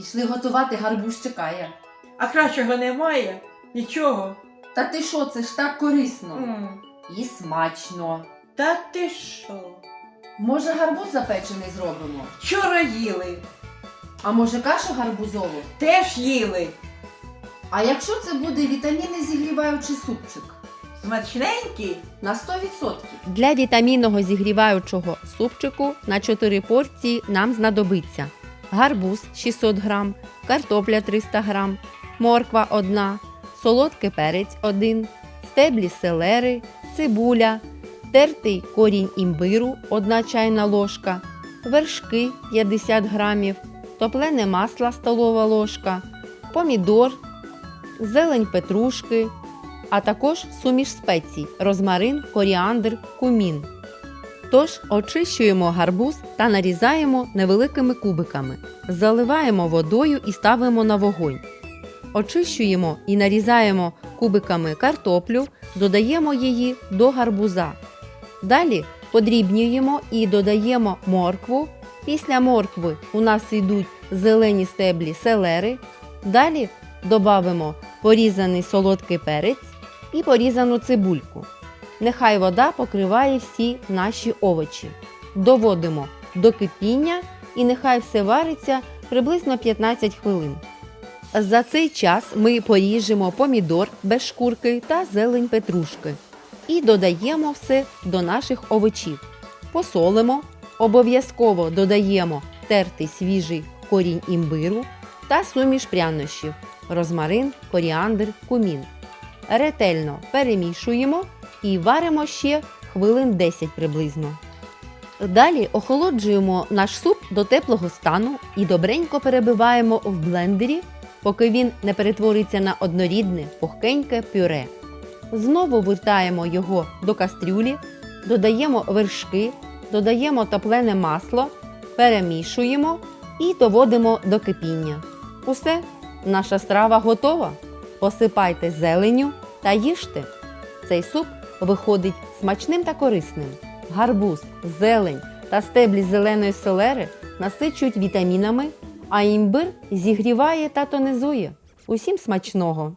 Ішли готувати гарбуз чекає. А кращого немає? Нічого. Та ти що, це ж так корисно М. і смачно. Та ти що? Може, гарбуз запечений зробимо? Вчора їли, А може кашу гарбузову? теж їли. А якщо це буде вітаміни зігріваючий супчик? Смачненькі? На 100%. Для вітамінного зігріваючого супчику на 4 порції нам знадобиться гарбуз 600 г, картопля 300 г, морква 1, солодкий перець 1, стеблі селери, цибуля, тертий корінь імбиру 1 чайна ложка, вершки 50 г, топлене масло столова ложка, помідор, зелень петрушки, а також суміш спецій, розмарин, коріандр, кумін. Тож очищуємо гарбуз та нарізаємо невеликими кубиками, заливаємо водою і ставимо на вогонь. Очищуємо і нарізаємо кубиками картоплю, додаємо її до гарбуза. Далі подрібнюємо і додаємо моркву. Після моркви у нас йдуть зелені стеблі селери. Далі додаємо порізаний солодкий перець і порізану цибульку. Нехай вода покриває всі наші овочі. Доводимо до кипіння і нехай все вариться приблизно 15 хвилин. За цей час ми поріжемо помідор без шкурки та зелень петрушки і додаємо все до наших овочів. Посолимо, обов'язково додаємо тертий свіжий корінь імбиру та суміш прянощів, розмарин, коріандр, кумін. Ретельно перемішуємо і варимо ще хвилин 10 приблизно. Далі охолоджуємо наш суп до теплого стану і добренько перебиваємо в блендері, поки він не перетвориться на однорідне пухкеньке пюре. Знову вертаємо його до кастрюлі, додаємо вершки, додаємо топлене масло, перемішуємо і доводимо до кипіння. Усе, наша страва готова. Посипайте зеленю та їжте. Цей суп виходить смачним та корисним. Гарбуз, зелень та стеблі зеленої селери насичують вітамінами, а імбир зігріває та тонизує. Усім смачного!